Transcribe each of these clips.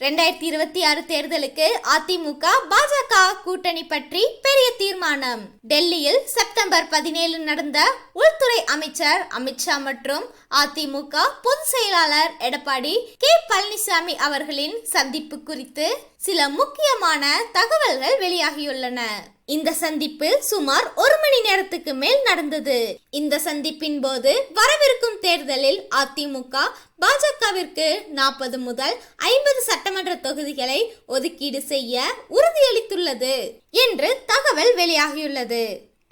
ரெண்டாயிரத்தி இருபத்தி ஆறு தேர்தலுக்கு அதிமுக பாஜக கூட்டணி பற்றி பெரிய தீர்மானம். டெல்லியில் செப்டம்பர் பதினேழு நடந்த உள்துறை அமைச்சர் அமித்ஷா மற்றும் அதிமுக பொதுச் செயலாளர் எடப்பாடி கே. பழனிசாமி அவர்களின் சந்திப்பு குறித்து சில முக்கியமான தகவல்கள் வெளியாகியுள்ளன. இந்த சந்திப்பு சுமார் ஒரு மணி நேரத்துக்கு மேல் நடந்தது. இந்த சந்திப்பின் போது வரவிருக்கும் தேர்தலில் அதிமுக பாஜகவிற்கு நாற்பது முதல் ஐம்பது சட்டமன்ற தொகுதிகளை ஒதுக்கீடு செய்ய உறுதியளித்துள்ளது என்று தகவல் வெளியாகியுள்ளது.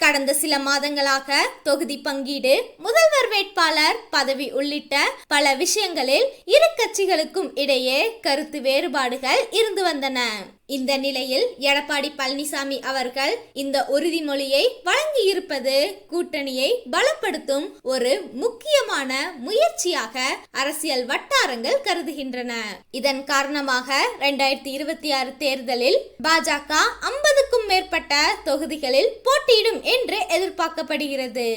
கடந்த சில மாதங்களாக தொகுதி பங்கீடு முதல்வர் வேட்பாளர் பதவி உள்ளிட்ட பல விஷயங்களில் இரு கட்சிகளுக்கும் இடையே கருத்து வேறுபாடுகள் இருந்து வந்தன. இந்த நிலையில் எடப்பாடி பழனிசாமி அவர்கள் இந்த உறுதிமொழியை வழங்கியிருப்பது கூட்டணியை பலப்படுத்தும் ஒரு முக்கியமான முயற்சியாக அரசியல் வட்டாரங்கள் கருதுகின்றன. இதன் காரணமாக இரண்டாயிரத்தி இருபத்தி ஆறு தேர்தலில் பாஜக ஐம்பதுக்கும் மேற்பட்ட தொகுதிகளில் போட்டியிடும் என்று எதிர்பார்க்கப்படுகிறது.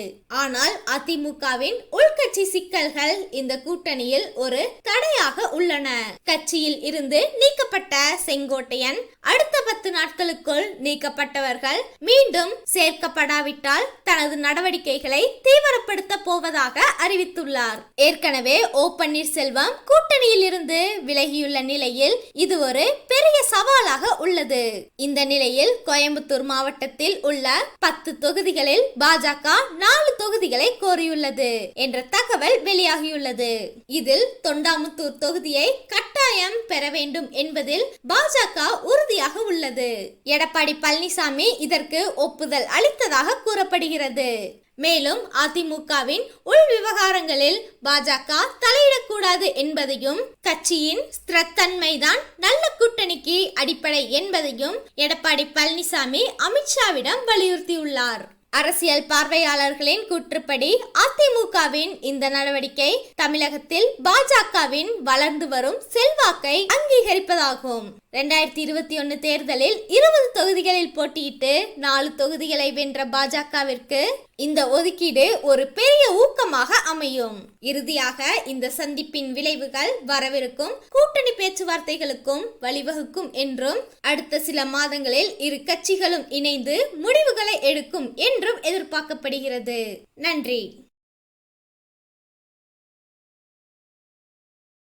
ஆனால் அதிமுகவின் உள்கட்சி சிக்கல்கள் இந்த கூட்டணியில் ஒரு தடையாக உள்ளன. கட்சியில் இருந்து நீக்கப்பட்ட செங்கோட்டையன் அடுத்த பத்து நாட்களுக்குள் நீக்கப்பட்டவர்கள் மீண்டும் சேர்க்கப்படாவிட்டால் தனது நடவடிக்கைகளை தீவிரப்படுத்த போவதாக அறிவித்துள்ளார். ஏற்கனவே ஓ பன்னீர்செல்வம் கூட்டணியில் இருந்து விலகியுள்ள நிலையில் இது ஒரு பெரிய சவாலாக உள்ளது. இந்த நிலையில் கோயம்புத்தூர் மாவட்டத்தில் உள்ள பத்து தொகுதிகளில் பாஜக நாலு தொகுதிகளை கோரியுள்ளது என்ற தகவல் வெளியாகியுள்ளது. இதில் தொண்டாமுத்தூர் தொகுதியை கட்டாயம் பெற வேண்டும் என்பதில் பாஜக உள்ளது. எடப்பாடி பழனிசாமி இதற்கு ஒப்புதல் அளித்ததாக கூறப்படுகிறது. மேலும் அதிமுகவின் உள் விவகாரங்களில் பாஜக தலையிடக்கூடாது என்பதையும் கட்சியின் ஸ்திரத்தன்மைதான் நல்ல கூட்டணிக்கு அடிப்படை என்பதையும் எடப்பாடி பழனிசாமி அமித்ஷாவிடம் வலியுறுத்தியுள்ளார். அரசியல் பார்வையாளர்களின் கூற்றுப்படி அதிமுகவின் இந்த நடவடிக்கை தமிழகத்தில் பாஜகவின் வளர்ந்து வரும் செல்வாக்கை அங்கீகரிப்பதாகும். ரெண்டாயிரத்தி இருபத்தி ஒன்று தேர்தலில் இருபது தொகுதிகளில் போட்டியிட்டு நாலு தொகுதிகளை வென்ற பாஜகவிற்கு இந்த ஒதுக்கீடு ஒரு பெரிய ஊக்கமாக அமையும். இறுதியாக இந்த சந்திப்பின் விளைவுகள் வரவிருக்கும். கூட்டணி பேச்சுவார்த்தைகளுக்கும் வழிவகுக்கும் என்றும் அடுத்த சில மாதங்களில் இரு கட்சிகளும் இணைந்து முடிவுகளை எடுக்கும் என்றும் எதிர்பார்க்கப்படுகிறது. நன்றி.